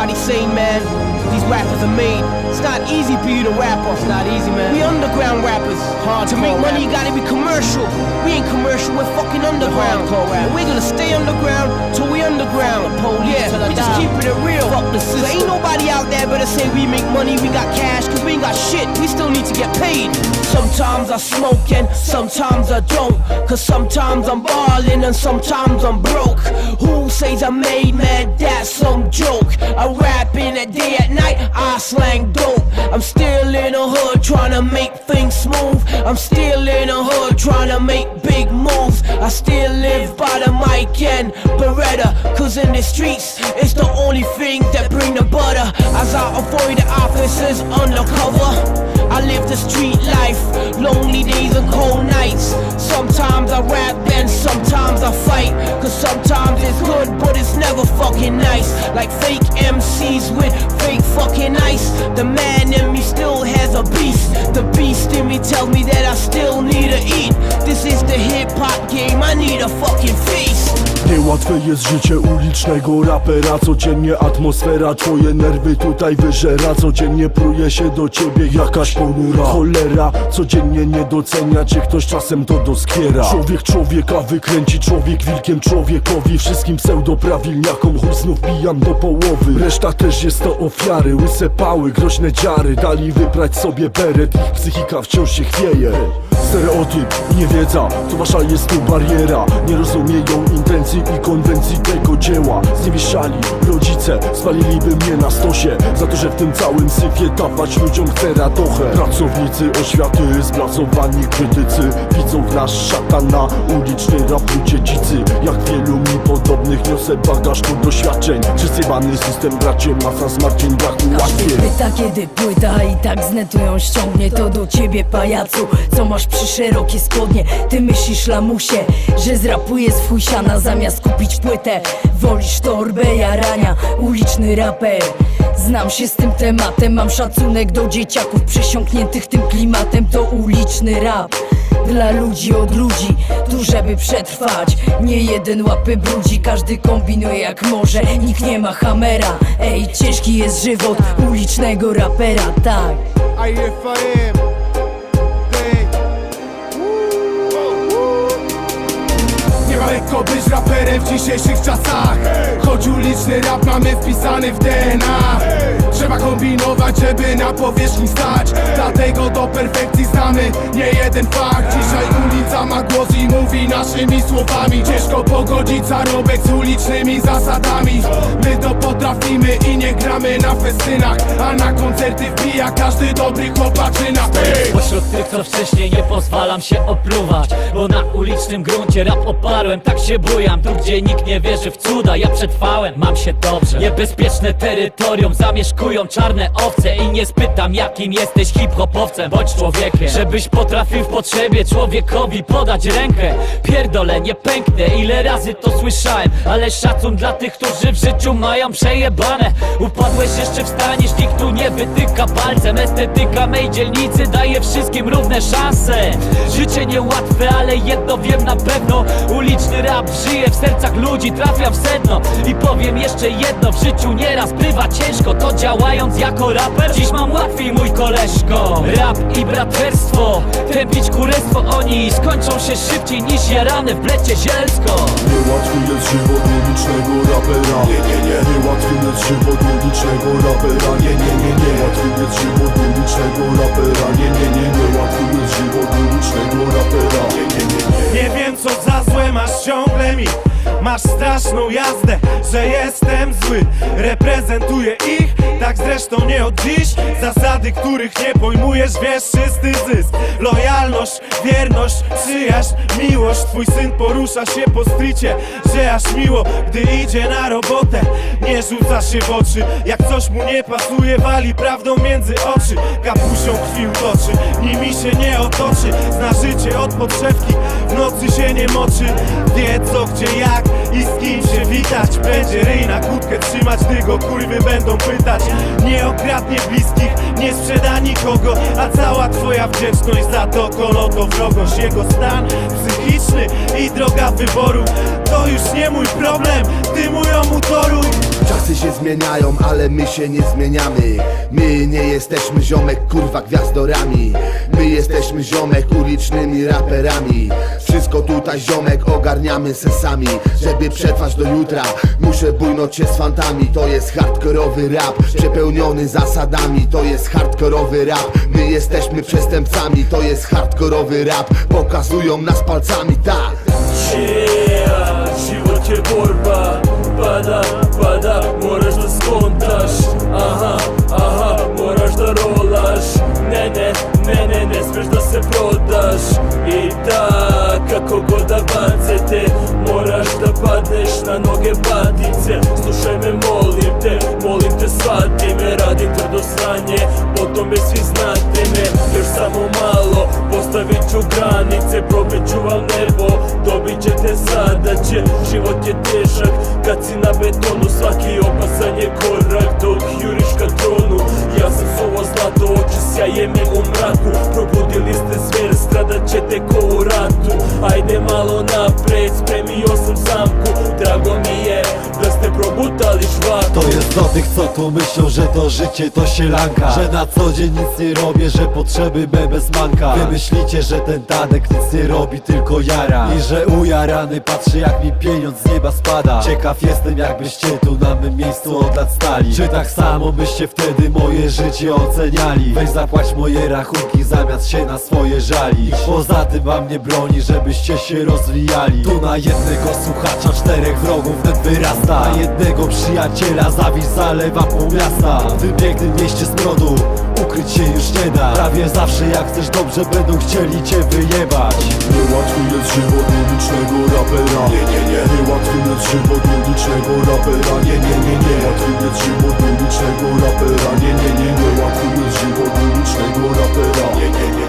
everybody saying, man, these rappers are made. It's not easy for you to rap It's not easy, man. We underground rappers. Hard to make money, you gotta be commercial. We ain't commercial, fucking underground. And we're gonna stay underground till we underground. yeah, we just keeping it real. Fuck the system. ain't nobody out there better say we make money, we got cash, cause we ain't got shit. We still need to get paid. Sometimes I smoke and sometimes I don't. Cause sometimes I'm ballin' and sometimes I'm broke. Who says I made man? That's some joke. I rap in the day at night, I slang dope. I'm still in the hood trying to make things smooth. I'm still in the hood trying to make big moves. I still live by the mic and Beretta. Cause in the streets, it's the only thing that bring the butter. As I avoid the officers undercover. I live the street life, lonely days and cold nights. Sometimes I rap and sometimes I fight. Cause sometimes it's good, but it's never fucking nice. Like fake MCs with fake fucking ice. The man in me still has a beast. The beast in me tells me that I still the hip hop game, I need a fucking feast. Niełatwe jest życie ulicznego rapera Codziennie atmosfera, twoje nerwy tutaj wyżera Codziennie pruje się do ciebie jakaś ponura. Cholera, codziennie nie docenia cię ktoś czasem to doskwiera Człowiek człowieka wykręci, człowiek wilkiem człowiekowi Wszystkim pseudoprawilniakom chuj znów bijam do połowy. Reszta też jest to ofiary, łyse pały, groźne dziary Dali wybrać sobie beret, ich psychika wciąż się chwieje Stereotyp, niewiedza, to wasza jest tu bariera. Nie rozumieją intencji i konwencji tego dzieła. Zniewieszali rodzice, spaliliby mnie na stosie. Za to, że w tym całym syfie dawać ludziom chcę radochę Pracownicy oświaty, zblazowani krytycy. Widzą w nas szatana, uliczny rap ludzie dzicy Jak wielu mi podobnych niosę bagaż tu doświadczeń. Przysypany system bracie, masa zmartwień, braku łatwiej. Pyta kiedy płyta i tak z netu ją ściągnie To do ciebie pajacu, co masz przy szerokie spodnie. Ty myślisz lamusie, że zrapuje z fujsiana Zamiast kupić płytę, wolisz torbę jarania Uliczny raper. Znam się z tym tematem, mam szacunek do dzieciaków Przesiąkniętych tym klimatem, to uliczny rap dla ludzi od ludzi, tu żeby przetrwać. Nie jeden łapy brudzi, każdy kombinuje jak może. Nikt nie ma hamera, ej ciężki jest żywot ulicznego rapera, tak lekko być raperem w dzisiejszych czasach. Choć uliczny rap mamy wpisany w DNA Trzeba kombinować, żeby na powierzchni stać. Dlatego do perfekcji znamy nie jeden fakt. Dzisiaj ulica ma głos i mówi naszymi słowami. Ciężko pogodzić zarobek z ulicznymi zasadami. My to potrafimy i nie gramy na festynach. A na koncerty wbija każdy dobry chłopaczyna! Pośród tych, co wcześniej nie pozwalam się opluwać Bo na ulicznym gruncie rap oparłem, tak się bujam Tu gdzie nikt nie wierzy w cuda, ja przetrwałem, mam się dobrze. Niebezpieczne terytorium zamieszkują czarne owce I nie spytam jakim jesteś hip-hopowcem, bądź człowiekiem. Żebyś potrafił w potrzebie człowiekowi podać rękę. Pierdolę, nie pęknę, ile razy to słyszałem Ale szacun dla tych, którzy w życiu mają przejebane. Upadłeś jeszcze wstaniesz, nikt tu nie wytyka palcem. Estetyka mej dzielnicy daje wszystkim równe szanse. Życie niełatwe, ale jedno wiem na pewno Rap żyje w sercach ludzi, trafia w sedno. I powiem jeszcze jedno, w życiu nieraz bywa ciężko To działając jako raper, dziś mam łatwiej mój koleżko. Rap i braterstwo, tępić kurestwo Oni skończą się szybciej niż jarane w blecie zielsko. Niełatwy jest żywot ulicznego rapera. Nie, nie, nie. Niełatwy jest żywot ulicznego rapera. Nie, nie, nie, nie. Niełatwy jest żywot rapera. Nie, nie, Masz straszną jazdę, że jestem zły. Reprezentuję ich, tak zresztą nie od dziś. Zasady, których nie pojmujesz, wiesz, czysty zysk. Lojalność, wierność, przyjaźń, miłość. Twój syn porusza się po stricie, że aż miło Gdy idzie na robotę, nie rzuca się w oczy Jak coś mu nie pasuje, wali prawdą między oczy. Kapusią krwi utoczy, nimi się nie otoczy. Zna życie od podszewki, w nocy się nie moczy. Wie co, gdzie, jak i z kim się witać? Będzie ryj na kłódkę trzymać, go kurwy będą pytać. Nie okradnie bliskich, nie sprzeda nikogo A cała twoja wdzięczność za to kolo to wrogość. Jego stan psychiczny i droga wyboru. To już nie mój problem, ty mój ją utoruj Czasy się zmieniają, ale my się nie zmieniamy. My nie jesteśmy ziomek, kurwa gwiazdorami. My jesteśmy ziomek ulicznymi raperami. Wszystko tutaj ziomek ogarniamy sesami Żeby przetrwać do jutra Muszę bujnąć się z fantami. To jest hardkorowy rap Przepełniony zasadami. To jest hardkorowy rap. My jesteśmy przestępcami. To jest hardkorowy rap. Pokazują nas palcami, tak. Život je borba pada, noge batice Slušaj me, molim te, molim te shvati me Radim tvrdo sranje, po tome svi znate me. Još samo malo, postavit ću granice Probit ću vam nebo, dobit ćete sada će pred Spremio sam zamku, drago mi žvaku To jest do tych, co tu myślą, że to życie to sielanka Że na co dzień nic nie robię, że potrzeby me bez manka. Wy myślicie, że ten Tadek nic nie robi, tylko jara. I że ujarany patrzy jak mi pieniądz z nieba spada. Ciekaw jestem jakbyście tu na mym miejscu od lat stali. Czy tak samo byście wtedy moje życie oceniali? Weź zapłać moje rachunki zamiast się na swoje żalić Poza tym wam nie broni, żebyście się rozwijali. Tu na jednego słuchacza czterech wrogów wnet wyrasta. Na jednego przyjaciela Zawiść zalewa pół miasta. W tym pięknym mieście smrodu Ukryć się już nie da. Prawie zawsze jak chcesz dobrze będą chcieli cię wyjebać. Niełatwy jest żywot ulicznego rapera. Nie, nie, nie. Niełatwy jest żywot ulicznego rapera. Nie, nie, nie, nie. Łatwy jest żywot ulicznego rapera. Nie, nie, nie, nie jest żywot ulicznego rapera. Nie, nie, nie.